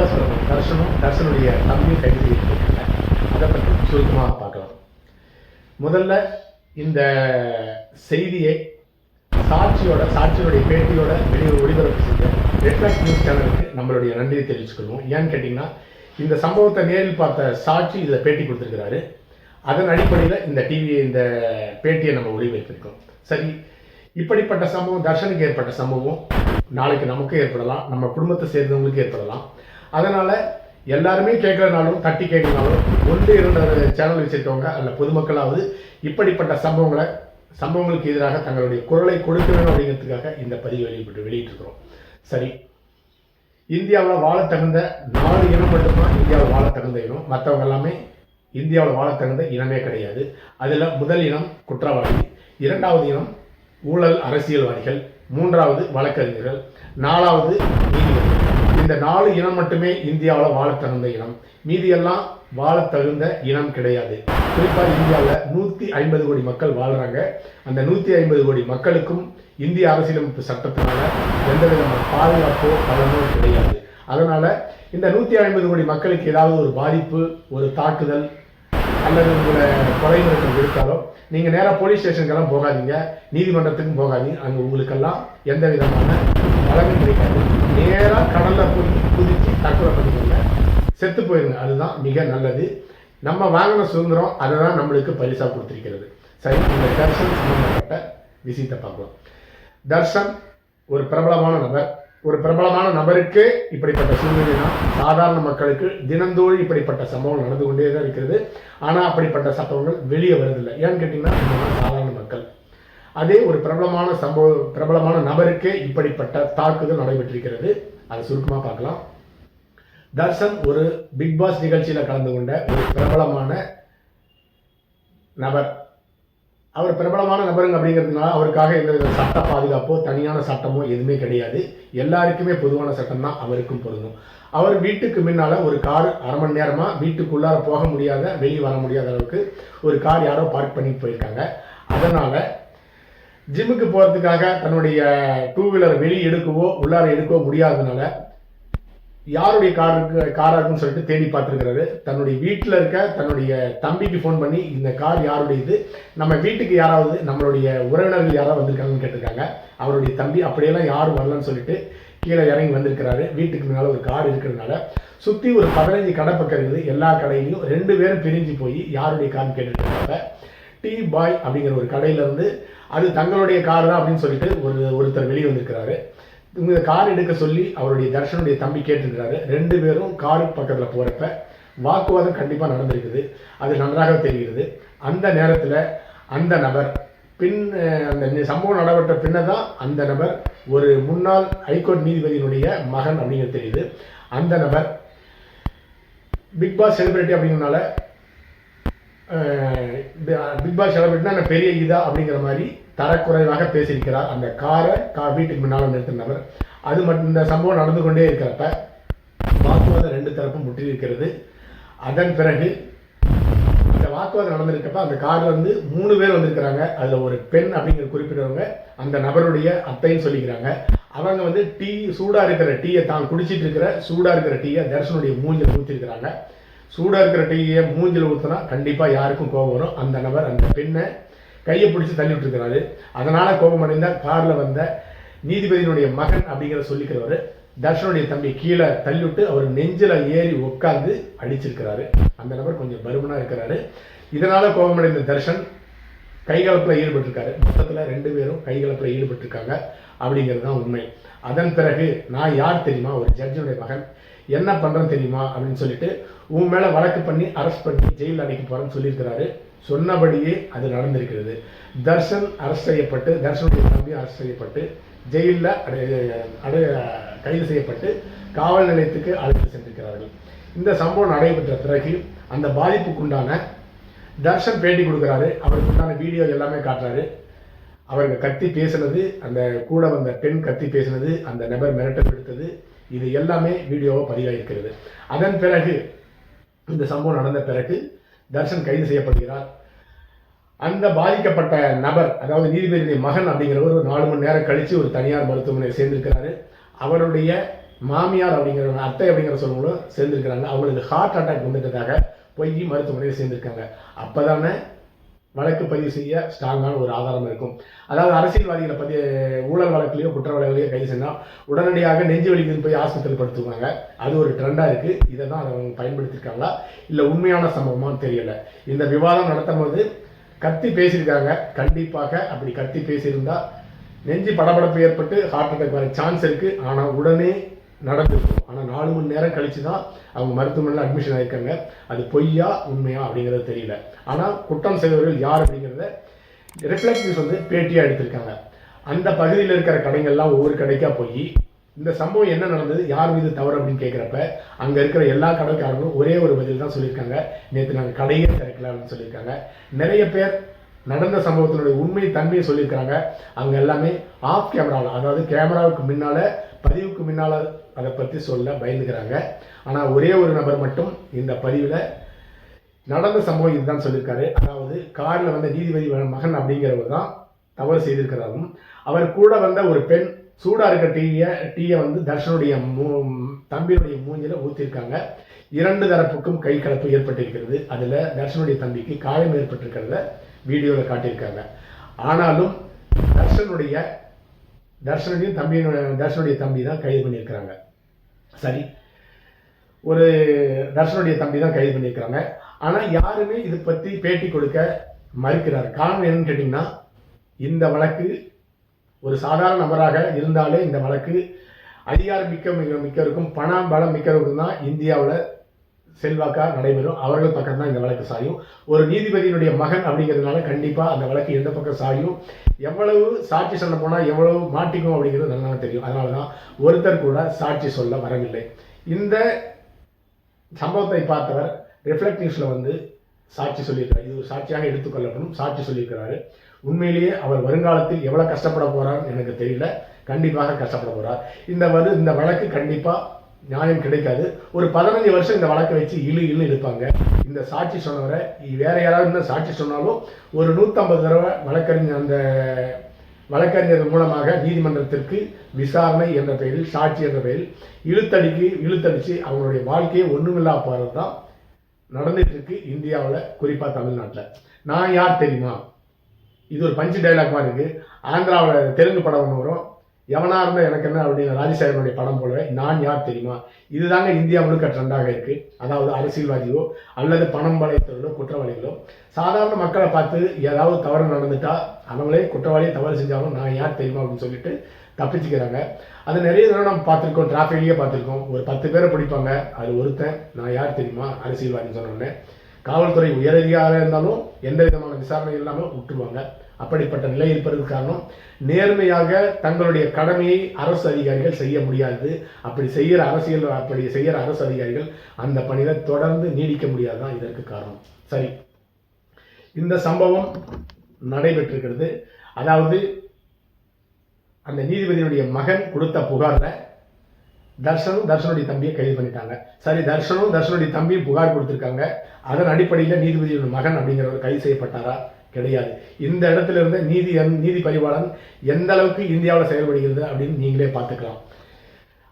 Pass தர்ஷனும் தர்ஷனுடைய தம்பியும் கைது செய்யப்பட்டிருக்காங்க. அதை பற்றி சுருக்கமாக பார்க்கலாம். முதல்ல இந்த செய்தியை சாட்சியோட சாட்சியோடைய பேட்டியோட வெளியே ஒளிபரப்பு செஞ்ச ரெட்லாக் நியூஸ் சேனலுக்கு நம்மளுடைய நன்றியை தெரிவிச்சுக்கணும் ஏன்னு கேட்டிங்கன்னா இந்த சம்பவத்தை நேரில் பார்த்த சாட்சி இதில் பேட்டி கொடுத்துருக்கிறாரு. அதன் அடிப்படையில் இந்த டிவி இந்த பேட்டியை நம்ம ஒளிபரப்பிருக்கோம் சரி இப்படிப்பட்ட சம்பவம் தர்ஷனுக்கு ஏற்பட்ட சம்பவம் நாளைக்கு நமக்கு ஏற்படலாம். நம்ம குடும்பத்தை சேர்ந்தவங்களுக்கு ஏற்படலாம். அதனால் எல்லாருமே கேட்கறதுனாலும் தட்டி கேட்குறனாலும் ஒன்று இரண்டு சேனல் வச்சுருக்கவங்க அல்ல பொதுமக்களாவது இப்படிப்பட்ட சம்பவங்களை சம்பவங்களுக்கு எதிராக தங்களுடைய குரலை கொடுக்க வேணும் அப்படிங்கிறதுக்காக இந்த பதிவு வெளியிட்டு வெளியிட்டிருக்கிறோம். சரி. இந்தியாவில் வாழ தகுந்த நாலு இனம் மட்டும்தான் இந்தியாவில் வாழ தகுந்த இனம். மற்றவங்க எல்லாமே இந்தியாவில் வாழ தகுந்த இனமே கிடையாது. அதில் முதல் இனம் குற்றவாளி இரண்டாவது இனம் ஊழல் அரசியல்வாதிகள் மூன்றாவது வழக்கறிஞர்கள் நாலாவது நீதிபதிகள். இந்த நாலு இனம் மட்டுமே இந்தியாவில் வாழ தகுந்த இனம். மீதியெல்லாம் வாழ தகுந்த இனம் கிடையாது. குறிப்பாக இந்தியாவில் நூற்றி ஐம்பது கோடி மக்கள் வாழ்கிறாங்க அந்த நூற்றி ஐம்பது கோடி மக்களுக்கும் இந்திய அரசியலமைப்பு சட்டத்தினால எந்த விதமான பாதுகாப்போ பலனோ கிடையாது. அதனால் இந்த நூற்றி ஐம்பது கோடி மக்களுக்கு ஏதாவது ஒரு பாதிப்பு ஒரு தாக்குதல் அல்லது உங்களை கொலை மிரட்டல் நீங்கள் நேராக போலீஸ் ஸ்டேஷனுக்கெல்லாம் போகாதீங்க. நீதிமன்றத்துக்கும் போகாதீங்க. அங்கே உங்களுக்கெல்லாம் எந்த விதமான பலனும் கிடைக்காது நேராக கடலில் குதி குதித்து தற்கொலை பண்ணிக்கோங்க. செத்து போயிருங்க. அதுதான் மிக நல்லது. நம்ம வாங்கின சுதந்திரம் அதை தான் நம்மளுக்கு பரிசாக கொடுத்துருக்கிறது. சரி இந்த தர்ஷன் சம்பந்தப்பட்ட விஷயத்தை பார்க்கலாம். தர்ஷன் ஒரு பிரபலமான நபர். ஒரு பிரபலமான நபருக்கு இப்படிப்பட்ட சூழ்நிலை தான். சாதாரண மக்களுக்கு தினந்தோறும் இப்படிப்பட்ட சம்பவம் நடந்து கொண்டே தான் இருக்கிறது. ஆனால் அப்படிப்பட்ட சம்பவங்கள் வெளியே வருதில்லை ஏன்னு கேட்டிங்கன்னா சாதாரண மக்கள். அதே ஒரு பிரபலமான சம்பவ பிரபலமான நபருக்கே இப்படிப்பட்ட தாக்குதல் நடைபெற்றிருக்கிறது. அதை சுருக்கமாக பார்க்கலாம். தர்ஷன் ஒரு பிக் பாஸ் நிகழ்ச்சியில் கலந்து கொண்ட ஒரு பிரபலமான நபர். அவர் பிரபலமான நபருங்க அப்படிங்கிறதுனால அவருக்காக எந்த சட்ட பாதுகாப்போ தனியான சட்டமோ எதுவுமே கிடையாது. எல்லாருக்குமே பொதுவான சட்டம் தான் அவருக்கும் பொருந்தும். அவர் வீட்டுக்கு முன்னால் ஒரு கார் அரை மணி நேரமாக வீட்டுக்குள்ளார போக முடியாத வெளியே வர முடியாத அளவுக்கு ஒரு கார் யாரோ பார்க் பண்ணி போயிருக்காங்க. அதனால் ஜிம்முக்கு போகிறதுக்காக தன்னுடைய டூ வீலர் வெளியே எடுக்கவோ உள்ளார எடுக்கவோ முடியாததுனால யாருடைய கார் இருக்கு காராக இருக்குன்னு சொல்லிட்டு தேடி பார்த்துருக்கிறாரு. தன்னுடைய வீட்டில் இருக்க தன்னுடைய தம்பிக்கு ஃபோன் பண்ணி இந்த கார் யாருடைய இது நம்ம வீட்டுக்கு யாராவது நம்மளுடைய உறவினர்கள் யாராவது வந்திருக்காங்கன்னு கேட்டிருக்காங்க. அவருடைய தம்பி அப்படியெல்லாம் யாரும் வரலன்னு சொல்லிட்டு கீழே இறங்கி வந்திருக்கிறாரு. வீட்டுக்கு முன்னால் ஒரு கார் இருக்கிறதுனால. சுற்றி ஒரு பதினஞ்சு கடை பக்கம் இருக்குது. எல்லா கடையிலையும் ரெண்டு பேரும் பிரிஞ்சு போய் யாருடைய கார்னு கேட்டுருக்காங்க. டீ பாய் அப்படிங்கிற ஒரு கடையிலேருந்து அது தங்களுடைய கார் தான் அப்படின்னு சொல்லிட்டு ஒரு ஒருத்தர் வெளியே வந்திருக்கிறாரு. இவங்க கார் எடுக்க சொல்லி அவருடைய தர்ஷனுடைய தம்பி கேட்டிருக்கிறாரு. ரெண்டு பேரும் கார் பக்கத்தில் போகிறப்ப வாக்குவாதம் கண்டிப்பாக நடந்திருக்குது. அது நன்றாக தெரிகிறது. அந்த நேரத்தில் அந்த நபர் பின் அந்த சம்பவம் நடைபெற்ற பின்ன தான் அந்த நபர் ஒரு முன்னாள் ஹைகோர்ட் நீதிபதியினுடைய மகன் அப்படிங்கிறது தெரியுது. அந்த நபர் பிக் பாஸ் செலிபிரிட்டி அப்படிங்கிறனால பிக் பாஸ் செலிபிரிட்டினா என்ன பெரிய இதா அப்படிங்கிற மாதிரி தரக்குறைவாக பேசியிருக்கிறார். அந்த காரை கா வீட்டுக்கு முன்னால் நிறுத்தின நபர். அது மட்டும் இந்த சம்பவம் நடந்து கொண்டே இருக்கிறப்ப வாக்குவாதம் ரெண்டு தரப்பும் முற்றியிருக்கிறது. அதன் பிறகு இந்த வாக்குவாதம் நடந்திருக்கப்ப அந்த கார்ல இருந்து மூணு பேர் வந்திருக்கிறாங்க. அதுல ஒரு பெண் அப்படிங்கிற குறிப்பிட்டவங்க அந்த நபருடைய அத்தைன்னு சொல்லிக்கிறாங்க. அவங்க வந்து டீ சூடா இருக்கிற டீயை தான் குடிச்சிட்டு இருக்கிற சூடா இருக்கிற டீயை தர்ஷனுடைய மூஞ்சில் ஊற்றிருக்கிறாங்க சூடா இருக்கிற டீயை மூஞ்சில் ஊற்றினா கண்டிப்பா யாருக்கும் கோபம் வரும். அந்த நபர் அந்த பெண்ணை கையை பிடிச்சி தள்ளி விட்டுருக்கிறாரு அதனால கோபமடைந்த காரில் வந்த நீதிபதியினுடைய மகன் அப்படிங்கிற சொல்லிக்கிறவர் தர்ஷனுடைய தம்பி கீழே தள்ளிவிட்டு அவர் நெஞ்சில் ஏறி உட்கார்ந்து அடிச்சிருக்கிறாரு. அந்த நபர் கொஞ்சம் பருமனாக இருக்கிறாரு. இதனால கோபமடைந்த தர்ஷன் கைகலப்பில் ஈடுபட்டிருக்காரு. மொத்தத்தில் ரெண்டு பேரும் கைகலப்பில் ஈடுபட்டிருக்காங்க அப்படிங்கிறது தான் உண்மை. அதன் பிறகு நான் யார் தெரியுமா? ஒரு ஜட்ஜினுடைய மகன். என்ன பண்ணுறேன்னு தெரியுமா? அப்படின்னு சொல்லிட்டு உன் மேலே வழக்கு பண்ணி அரெஸ்ட் பண்ணி ஜெயிலில் அடைக்க போகிறேன்னு சொல்லியிருக்கிறாரு. சொன்னபடியே அது நடந்திருக்கிறது. தர்ஷன் அரஸ்ட் செய்யப்பட்டு தர்ஷனுடைய தம்பி அரசு செய்யப்பட்டு ஜெயிலில் அடை கைது செய்யப்பட்டு காவல் நிலையத்துக்கு அழைத்து சென்றிருக்கிறார்கள். இந்த சம்பவம் நடைபெற்ற பிறகு அந்த பாதிப்புக்குண்டான தர்ஷன் பேட்டி கொடுக்குறாரு. அவருக்கு உண்டான வீடியோ எல்லாமே காட்டுறாரு. அவருக்கு கத்தி பேசுனது அந்த கூட வந்த பெண் கத்தி பேசினது அந்த நபர் மிரட்டல் எடுத்தது இது எல்லாமே வீடியோவாக பதிவாகிருக்கிறது அதன் பிறகு இந்த சம்பவம் நடந்த பிறகு தர்ஷன் கைது செய்யப்படுகிறார். அந்த பாதிக்கப்பட்ட நபர் அதாவது நீதிபதியுடைய மகன் அப்படிங்கிறவர் ஒரு நாலு மணி நேரம் கழித்து ஒரு தனியார் மருத்துவமனையில் சேர்ந்திருக்கிறாரு. அவருடைய மாமியார் அப்படிங்கிற அத்தை அப்படிங்கிற சொல்லுவங்களும் சேர்ந்திருக்கிறாங்க. அவங்களுக்கு ஹார்ட் அட்டாக் வந்துட்டதாக போய் மருத்துவமனையில் சேர்ந்துருக்காங்க. அப்போதானே வழக்கு பதிவு செய்ய ஸ்ட்ராங்கான ஒரு ஆதாரம் இருக்கும். அதாவது அரசியல்வாதிகளை பற்றி ஊழல் வழக்குலையோ குற்ற வழக்குலையோ கைது செஞ்சால் உடனடியாக நெஞ்சு வலிக்குன்னு போய் ஆஸ்பத்திரியில் படுத்துவாங்க அது ஒரு ட்ரெண்டாக இருக்குது இதை தான் அவங்க பயன்படுத்தியிருக்காங்களா இல்லை உண்மையான சம்பவமான்னு தெரியலை. இந்த விவாதம் நடத்தும் போது கத்தி பேசியிருக்காங்க. கண்டிப்பாக அப்படி கத்தி பேசியிருந்தால் நெஞ்சு படபடப்பு ஏற்பட்டு ஹார்ட் அட்டாக் வர சான்ஸ் இருக்குது ஆனால் உடனே நடந்திருக்கும். ஆனால் நாலு மணி நேரம் கழிச்சு தான் அவங்க மருத்துவமனையில் அட்மிஷன் ஆகிருக்காங்க அது பொய்யா உண்மையா அப்படிங்கிறது தெரியல. ஆனால் குற்றம் செய்தவர்கள் யார் அப்படிங்கிறத ரிஃப்ளெக்ட் நியூஸ் வந்து பேட்டியாக எடுத்திருக்காங்க. அந்த பகுதியில் இருக்கிற கடைகள்லாம் ஒவ்வொரு கடைக்காக போய் இந்த சம்பவம் என்ன நடந்தது யார் மீது தவறு அப்படின்னு கேட்குறப்ப அங்கே இருக்கிற எல்லா கடைக்காரங்களும் ஒரே ஒரு பதில் தான் சொல்லியிருக்காங்க. நேற்று நாங்கள் கடையே திறக்கல அப்படின்னு சொல்லியிருக்காங்க. நிறைய பேர் நடந்த சம்பவத்தினுடைய உண்மை தன்மையை சொல்லியிருக்கிறாங்க. அவங்க எல்லாமே ஆஃப் கேமராவில் அதாவது கேமராவுக்கு முன்னால் பதிவுக்கு முன்னால் அதை பற்றி சொல்ல பயந்துக்கிறாங்க. ஆனால் ஒரே ஒரு நபர் மட்டும் இந்த பதிவில் நடந்த சம்பவம் இதுதான் சொல்லியிருக்காரு அதாவது காரில் வந்த நீதிபதி மகன் அப்படிங்கிறவர் தான் தவறு செய்திருக்கிறாரும். அவர் கூட வந்த ஒரு பெண் சூடாக இருக்க டீயை டீயை வந்து தர்ஷனுடைய மூ தம்பியுடைய மூஞ்சில் ஊற்றிருக்காங்க இரண்டு தரப்புக்கும் கை கலப்பு ஏற்பட்டிருக்கிறது. அதில் தர்ஷனுடைய தம்பிக்கு காயம் ஏற்பட்டிருக்கிறத வீடியோவில் காட்டியிருக்காங்க. ஆனாலும் தர்ஷனுடைய தர்ஷனுடைய தம்பியினுடைய தர்ஷனுடைய தம்பி தான் கைது பண்ணியிருக்கிறாங்க. சரி. ஒரு தர்ஷனுடைய தம்பி தான் கைது பண்ணியிருக்கிறாங்க. ஆனால் யாருமே இதை பற்றி பேட்டி கொடுக்க மறுக்கிறார். காரணம் என்னன்னு கேட்டிங்கன்னா இந்த வழக்கு ஒரு சாதாரண நபராக இருந்தாலே இந்த வழக்கு அதிகாரம் மிக்க மிக மிக்கவருக்கும் பணம் பலம் மிக்கவருக்கும் தான் இந்தியாவில் செல்வாக்கா நடைபெறும். அவர்கள் பக்கம் தான் இந்த வழக்கு சாயும். ஒரு நீதிபதியினுடைய மகன் அப்படிங்கிறதுனால கண்டிப்பாக அந்த வழக்கு எந்த பக்கம் சாயும். எவ்வளவு சாட்சி சொல்ல போனால் எவ்வளவு மாட்டிக்கும் அப்படிங்கிறது நல்லா தெரியும். அதனால தான் ஒருத்தர் கூட சாட்சி சொல்ல வரவில்லை. இந்த சம்பவத்தை பார்த்தவர் ரிஃப்ளெக்ட் நியூஸில் வந்து சாட்சி சொல்லியிருக்காரு இது ஒரு சாட்சியாக எடுத்துக்கொள்ளப்படும். சாட்சி சொல்லியிருக்கிறாரு. உண்மையிலேயே அவர் வருங்காலத்தில் எவ்வளோ கஷ்டப்பட போறாருன்னு எனக்கு தெரியல. கண்டிப்பாக கஷ்டப்பட போறார். இந்த வந்து இந்த வழக்கு கண்டிப்பாக நியாயம் கிடைக்காது. ஒரு பதினஞ்சு வருஷம் இந்த வழக்கை வச்சு இழு இழு எடுப்பாங்க இந்த சாட்சி சொன்னவரை வேற யாராவது இருந்தால் சாட்சி சொன்னாலும் ஒரு நூற்றம்பது தடவை வழக்கறிஞர் அந்த வழக்கறிஞர் மூலமாக நீதிமன்றத்திற்கு விசாரணை என்ற பெயரில் சாட்சி என்ற பெயரில் இழுத்தடிக்கு இழுத்தடிச்சு அவங்களுடைய வாழ்க்கையை ஒன்றுமில்லா போகிறது தான் நடந்துட்டு இருக்கு இந்தியாவில் குறிப்பாக தமிழ்நாட்டில். நான் யார் தெரியுமா? இது ஒரு பஞ்சு டைலாக் மாதிரி இருக்குது ஆந்திராவில் தெலுங்கு படம் ஒன்று வரும். எவனா இருந்தால் எனக்கு என்ன அப்படின்னு ராஜசேகரனுடைய படம் போலவே நான் யார் தெரியுமா? இதுதாங்க இந்தியா முழுக்க ட்ரெண்டாக இருக்குது அதாவது அரசியல்வாதியோ அல்லது பணம் படைத்தவர்களோ குற்றவாளிகளோ. சாதாரண மக்களை பார்த்து ஏதாவது தவறு நடந்துட்டா அவங்களே குற்றவாளியை தவறு செஞ்சாலும் நான் யார் தெரியுமா அப்படின்னு சொல்லிட்டு தப்பிச்சுக்கிறாங்க. அது நிறைய தடவை நம்ம பார்த்துருக்கோம் டிராஃபிக்லேயே பார்த்துருக்கோம். ஒரு பத்து பேரை பிடிப்பாங்க அது ஒருத்தன் நான் யார் தெரியுமா? அரசியல்வாதின்னு சொன்னோடனே காவல்துறை உயரதிகாரியாக இருந்தாலும் எந்த விதமான விசாரணை இல்லாமல் விட்டுருவாங்க. அப்படிப்பட்ட நிலை இருப்பதற்கு காரணம் நேர்மையாக தங்களுடைய கடமையை அரசு அதிகாரிகள் செய்ய முடியாது. அப்படி செய்கிற அரசியல் அப்படி செய்கிற அரசு அதிகாரிகள் அந்த பணியில் தொடர்ந்து நீடிக்க முடியாதுதான் இதற்கு காரணம். சரி. இந்த சம்பவம் நடைபெற்றிருக்கிறது. அதாவது அந்த நீதிபதியினுடைய மகன் கொடுத்த புகாரில் தர்ஷனும் தர்ஷனுடைய தம்பியை கைது பண்ணிட்டாங்க. சரி தர்ஷனும் தர்ஷனுடைய தம்பியும் புகார் கொடுத்துருக்காங்க. அதன் அடிப்படையில் நீதிபதியோட மகன் அப்படிங்கிறவர் கைது செய்யப்பட்டாரா? கிடையாது. இந்த இடத்துல இருந்து நீதி நீதி பரிபாலன் எந்த அளவுக்கு இந்தியாவில் செயல்படுகிறது அப்படின்னு நீங்களே பார்த்துக்கலாம்.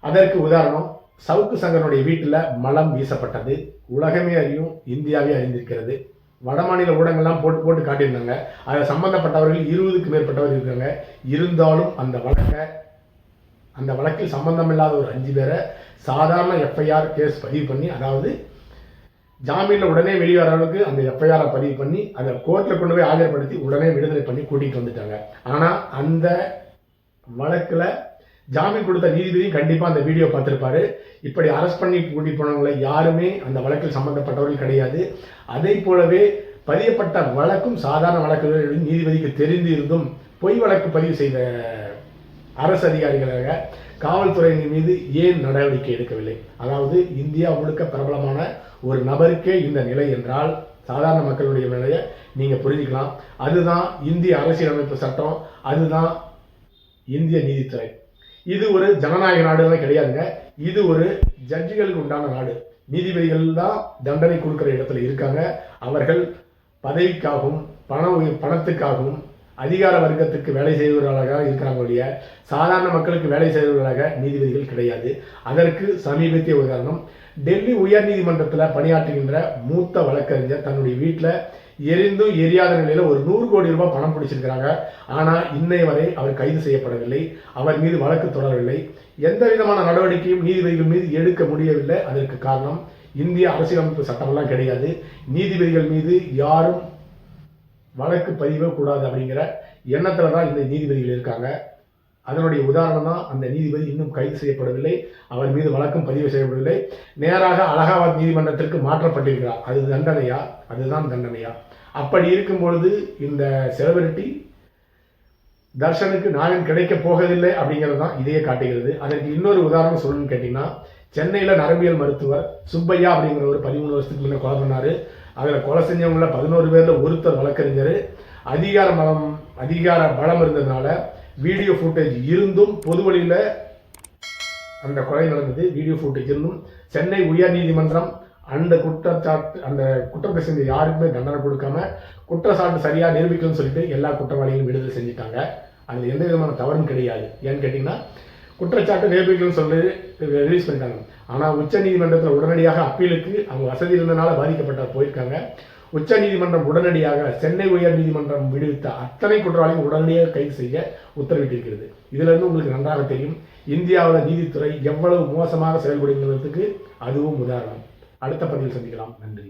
அதற்கு உதாரணம் சவுக்கு சங்கரனுடைய வீட்டில் மலம் வீசப்பட்டது. உலகமே அறியும் இந்தியாவே அறிந்திருக்கிறது. வடமாநில ஊடகங்கள்லாம் போட்டு போட்டு காட்டியிருந்தாங்க. அதில் சம்பந்தப்பட்டவர்கள் இருபதுக்கு மேற்பட்டவர் இருக்காங்க. இருந்தாலும் அந்த வழக்கை அந்த வழக்கில் சம்பந்தமில்லாத ஒரு அஞ்சு பேரை சாதாரண எஃப்ஐஆர் கேஸ் பதிவு பண்ணி அதாவது ஜாமீனில் உடனே வெளியே வர அளவுக்கு அந்த எஃப்ஐஆரை பதிவு பண்ணி அதை கோர்ட்டில் கொண்டு போய் ஆஜர்படுத்தி உடனே விடுதலை பண்ணி கூட்டிகிட்டு வந்துட்டாங்க. ஆனால் அந்த வழக்கில் ஜாமீன் கொடுத்த நீதிபதியும் கண்டிப்பாக அந்த வீடியோ பார்த்துருப்பாரு. இப்படி அரெஸ்ட் பண்ணி கூட்டி போனவங்களை யாருமே அந்த வழக்கில் சம்மந்தப்பட்டவர்கள் கிடையாது. அதே போலவே பதியப்பட்ட வழக்கும் சாதாரண வழக்குகள் நீதிபதிக்கு தெரிந்து இருந்தும் பொய் வழக்கு பதிவு செய்த அரசு அதிகாரிகளாக காவல்துறையின் மீது ஏன் நடவடிக்கை எடுக்கவில்லை? அதாவது இந்தியா முழுக்க பிரபலமான ஒரு நபருக்கே இந்த நிலை என்றால் சாதாரண மக்களுடைய நிலையை நீங்கள் புரிஞ்சுக்கலாம். அதுதான் இந்திய அரசியலமைப்பு சட்டம். அதுதான் இந்திய நீதித்துறை. இது ஒரு ஜனநாயக நாடுலாம் கிடையாதுங்க. இது ஒரு ஜட்ஜிகளுக்கு உண்டான நாடு. நீதிபதிகள் தான் தண்டனை கொடுக்குற இடத்துல இருக்காங்க. அவர்கள் பதவிக்காகவும் பண பணத்துக்காகவும் அதிகார வர்க்கத்துக்கு வேலை செய்பவர்களாக இருக்கிறாங்க ஒழிய சாதாரண மக்களுக்கு வேலை செய்பவர்களாக நீதிபதிகள் கிடையாது. அதற்கு சமீபத்திய உதாரணம் டெல்லி உயர்நீதிமன்றத்தில் பணியாற்றுகின்ற மூத்த வழக்கறிஞர் தன்னுடைய வீட்டில் எரிந்தும் எரியாத நிலையில் ஒரு நூறு கோடி ரூபாய் பணம் பிடிச்சிருக்கிறாங்க. ஆனால் இன்னை வரை அவர் கைது செய்யப்படவில்லை. அவர் மீது வழக்கு தொடரவில்லை. எந்த விதமான நடவடிக்கையும் நீதிபதிகள் மீது எடுக்க முடியவில்லை. அதற்கு காரணம் இந்திய அரசியலமைப்பு சட்டமெல்லாம் கிடையாது. நீதிபதிகள் மீது யாரும் வழக்கு பதிவே கூடாது அப்படிங்கிற எண்ணத்தில் தான் இந்த நீதிபதிகள் இருக்காங்க. அதனுடைய உதாரணம் தான் அந்த நீதிபதி இன்னும் கைது செய்யப்படவில்லை. அவர் மீது வழக்கம் பதிவு செய்யப்படவில்லை. நேராக அலகாபாத் நீதிமன்றத்திற்கு மாற்றப்பட்டிருக்கிறார். அது தண்டனையா? அதுதான் தண்டனையா? அப்படி இருக்கும் பொழுது இந்த செலிபிரிட்டி தர்ஷனுக்கு நியாயம் கிடைக்க போவதில்லை அப்படிங்கிறது தான் இதையே காட்டுகிறது. அதற்கு இன்னொரு உதாரணம் சொல்லணும்னு கேட்டிங்கன்னா சென்னையில் நரம்பியல் மருத்துவர் சுப்பையா அப்படிங்கிற ஒரு பதிமூணு வருஷத்துக்கு முன்னே கொலை பண்ணார். அதில் கொலை செஞ்சவங்கள பதினோரு பேரில் ஒருத்தர் வழக்கறிஞர். அதிகார பலம் அதிகார பலம் இருந்ததுனால வீடியோ ஃபுட்டேஜ் இருந்தும் பொது வழியில் அந்த கொலை நடந்தது. வீடியோ ஃபுட்டேஜ் இருந்தும் சென்னை உயர் நீதிமன்றம் அந்த குற்றச்சாட்டு அந்த குற்றத்தை செஞ்ச யாருக்குமே தண்டனை கொடுக்காம குற்றச்சாட்டு சரியாக நிரூபிக்கணும்னு சொல்லிட்டு எல்லா குற்றவாளிகளும் விடுதலை செஞ்சுட்டாங்க. அதில் எந்த விதமான தவறும் கிடையாது. ஏன்னு கேட்டிங்கன்னா குற்றச்சாட்டு நிரூபிக்கணும்னு சொல்லி ரிலீஸ் பண்ணிட்டாங்க. ஆனால் உச்ச நீதிமன்றத்தில் உடனடியாக அப்பீலுக்கு அவங்க வசதி இருந்தனால பாதிக்கப்பட்ட போயிருக்காங்க. உச்ச நீதிமன்றம் உடனடியாக சென்னை உயர் நீதிமன்றம் விடுவித்த அத்தனை குற்றவாளிகள் உடனடியாக கைது செய்ய உத்தரவிட்டிருக்கிறது. இதுல இருந்து உங்களுக்கு நன்றாக தெரியும் இந்தியாவில் நீதித்துறை எவ்வளவு மோசமாக செயல்படுகிறதுக்கு அதுவும் உதாரணம். அடுத்த பதிவில் சந்திக்கலாம். நன்றி.